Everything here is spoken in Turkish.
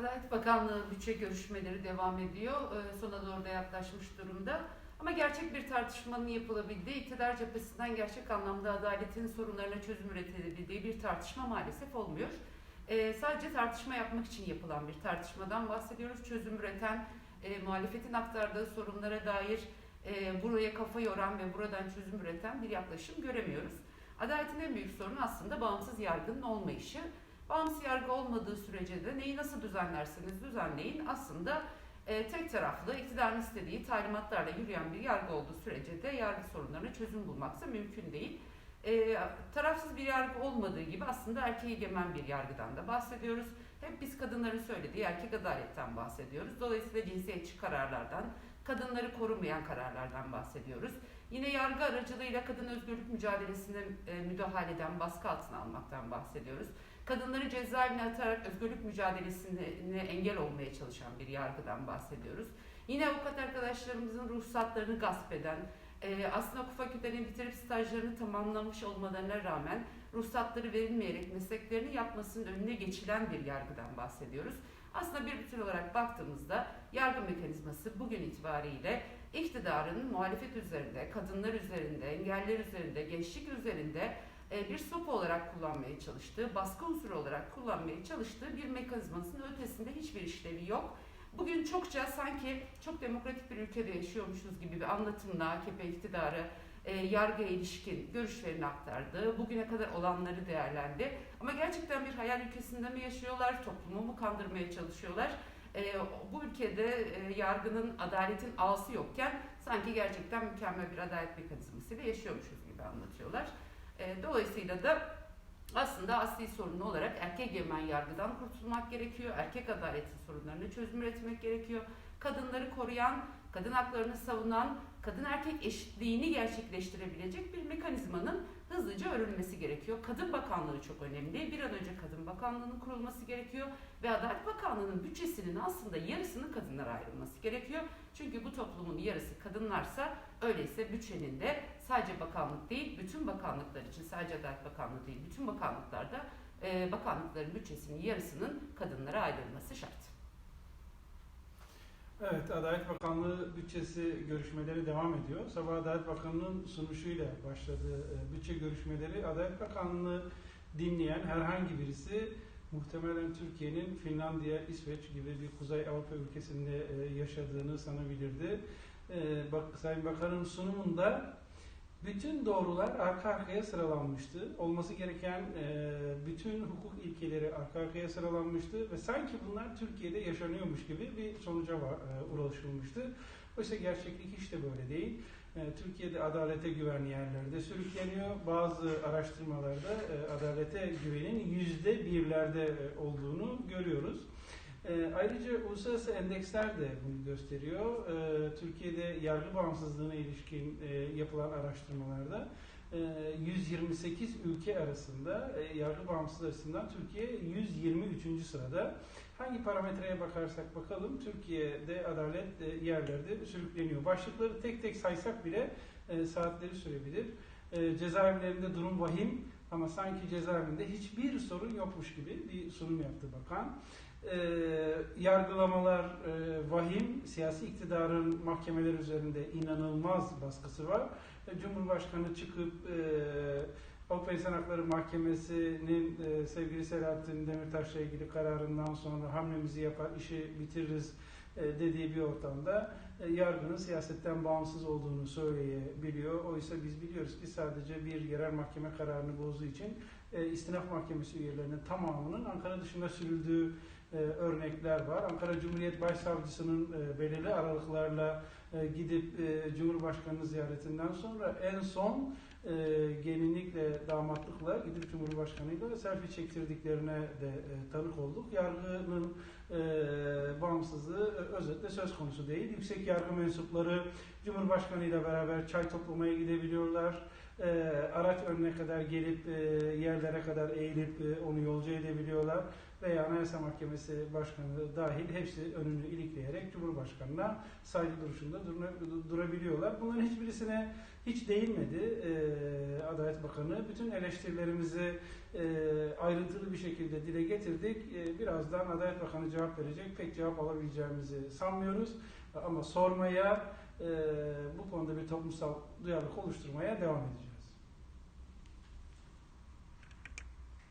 Adalet Bakanlığı bütçe görüşmeleri devam ediyor. Ee, Sona doğru da yaklaşmış durumda. Ama gerçek bir tartışmanın yapılabildiği, iktidar cephesinden gerçek anlamda adaletin sorunlarına çözüm üretebildiği bir tartışma maalesef olmuyor. Ee, sadece tartışma yapmak için yapılan bir tartışmadan bahsediyoruz. Çözüm üreten, e, muhalefetin aktardığı sorunlara dair e, buraya kafa yoran ve buradan çözüm üreten bir yaklaşım göremiyoruz. Adaletin en büyük sorunu aslında bağımsız yargının olmayışı. Bağımsız yargı olmadığı sürece de neyi nasıl düzenlerseniz düzenleyin aslında e, tek taraflı iktidarın istediği talimatlarla yürüyen bir yargı olduğu sürece de yargı sorunlarına çözüm bulmaksa mümkün değil. E, tarafsız bir yargı olmadığı gibi aslında erkeğe egemen bir yargıdan da bahsediyoruz. Hep biz kadınların söylediği erkek adaletten bahsediyoruz. Dolayısıyla cinsiyetçi kararlardan, kadınları korumayan kararlardan bahsediyoruz. Yine yargı aracılığıyla kadın özgürlük mücadelesine e, müdahaleden, baskı altına almaktan bahsediyoruz. Kadınları cezaevine atarak özgürlük mücadelesine engel olmaya çalışan bir yargıdan bahsediyoruz. Yine avukat arkadaşlarımızın ruhsatlarını gasp eden, e, aslında hukuk fakültelerini bitirip stajlarını tamamlamış olmalarına rağmen ruhsatları verilmeyerek mesleklerini yapmasının önüne geçilen bir yargıdan bahsediyoruz. Aslında bir bütün olarak baktığımızda yargı mekanizması bugün itibariyle iktidarın muhalefet üzerinde, kadınlar üzerinde, engeller üzerinde, gençlik üzerinde e, bir sopa olarak kullanmaya çalıştığı, baskı unsuru olarak kullanmaya çalıştığı bir mekanizmasının ötesinde hiçbir işlevi yok. Bugün çokça sanki çok demokratik bir ülkede yaşıyormuşuz gibi bir anlatımla AKP iktidarı e, yargıya ilişkin görüşlerini aktardı. Bugüne kadar olanları değerlendi. Ama gerçekten bir hayal ülkesinde mi yaşıyorlar, toplumu mu kandırmaya çalışıyorlar? E, bu ülkede e, yargının, adaletin ağası yokken sanki gerçekten mükemmel bir adalet mekanizmasıyla yaşıyormuşuz gibi anlatıyorlar. E, dolayısıyla da aslında asli sorunu olarak erkek egemen yargıdan kurtulmak gerekiyor. Erkek adaleti sorunlarını çözüm üretmek gerekiyor. Kadınları koruyan, kadın haklarını savunan, kadın erkek eşitliğini gerçekleştirebilecek bir mekanizmanın hızlıca örülmesi gerekiyor. Kadın Bakanlığı çok önemli. Bir an önce Kadın Bakanlığı'nın kurulması gerekiyor ve Adalet Bakanlığı'nın bütçesinin aslında yarısının kadınlara ayrılması gerekiyor. Çünkü bu toplumun yarısı kadınlarsa öyleyse bütçenin de sadece bakanlık değil, bütün bakanlıklar için sadece Adalet Bakanlığı değil, bütün bakanlıklarda bakanlıkların bütçesinin yarısının kadınlara ayrılması şart. Evet, Adalet Bakanlığı bütçesi görüşmeleri devam ediyor. Sabah Adalet Bakanlığı'nın sunuşuyla başladı e, bütçe görüşmeleri. Adalet Bakanlığı dinleyen herhangi birisi muhtemelen Türkiye'nin Finlandiya, İsveç gibi bir Kuzey Avrupa ülkesinde e, yaşadığını sanabilirdi. E, Sayın Bakan'ın sunumunda bütün doğrular arka arkaya sıralanmıştı. Olması gereken e, bütün hukuk ilkeleri arka arkaya sıralanmıştı ve sanki bunlar Türkiye'de yaşanıyormuş gibi bir sonuca var, e, ulaşılmıştı. Oysa gerçeklik hiç de böyle değil. E, Türkiye'de adalete güven yerlerde sürükleniyor. Bazı araştırmalarda e, adalete güvenin yüzde birlerde e, olduğunu görüyoruz. E, ayrıca uluslararası endeksler de bunu gösteriyor. E, Türkiye'de yargı bağımsızlığına ilişkin e, yapılan araştırmalarda e, 128 ülke arasında e, yargı bağımsızlığı açısından Türkiye 123. sırada. Hangi parametreye bakarsak bakalım Türkiye'de adalet e, yerlerde sürükleniyor. Başlıkları tek tek saysak bile e, saatleri sürebilir. E, cezaevlerinde durum vahim ama sanki cezaevinde hiçbir sorun yokmuş gibi bir sunum yaptı bakan. E, yargılamalar e, vahim, siyasi iktidarın mahkemeler üzerinde inanılmaz baskısı var. E, Cumhurbaşkanı çıkıp e, Avrupa İnsan Hakları Mahkemesi'nin e, sevgili Selahattin Demirtaş'la ilgili kararından sonra hamlemizi yapar, işi bitiririz dediği bir ortamda e, yargının siyasetten bağımsız olduğunu söyleyebiliyor. Oysa biz biliyoruz ki sadece bir yerel mahkeme kararını bozduğu için e, istinaf mahkemesi üyelerinin tamamının Ankara dışında sürüldüğü e, örnekler var. Ankara Cumhuriyet Başsavcısının e, belirli aralıklarla e, gidip e, Cumhurbaşkanı ziyaretinden sonra en son e, gelinlikle, damatlıkla gidip Cumhurbaşkanı'yla selfie çektirdiklerine de e, tanık olduk. Yargının e, bağımsızlığı e, özetle söz konusu değil. Yüksek yargı mensupları Cumhurbaşkanı ile beraber çay toplamaya gidebiliyorlar. E, araç önüne kadar gelip e, yerlere kadar eğilip e, onu yolcu edebiliyorlar veya Anayasa Mahkemesi Başkanı dahil hepsi önünü ilikleyerek Cumhurbaşkanı'na saygı duruşunda durabiliyorlar. Bunların hiçbirisine hiç değinmedi e, Adalet Bakanı. Bütün eleştirilerimizi e, ayrıntılı bir şekilde dile getirdik. E, birazdan Adalet Bakanı cevap verecek. Pek cevap alabileceğimizi sanmıyoruz. Ama sormaya, e, bu konuda bir toplumsal duyarlılık oluşturmaya devam edeceğiz.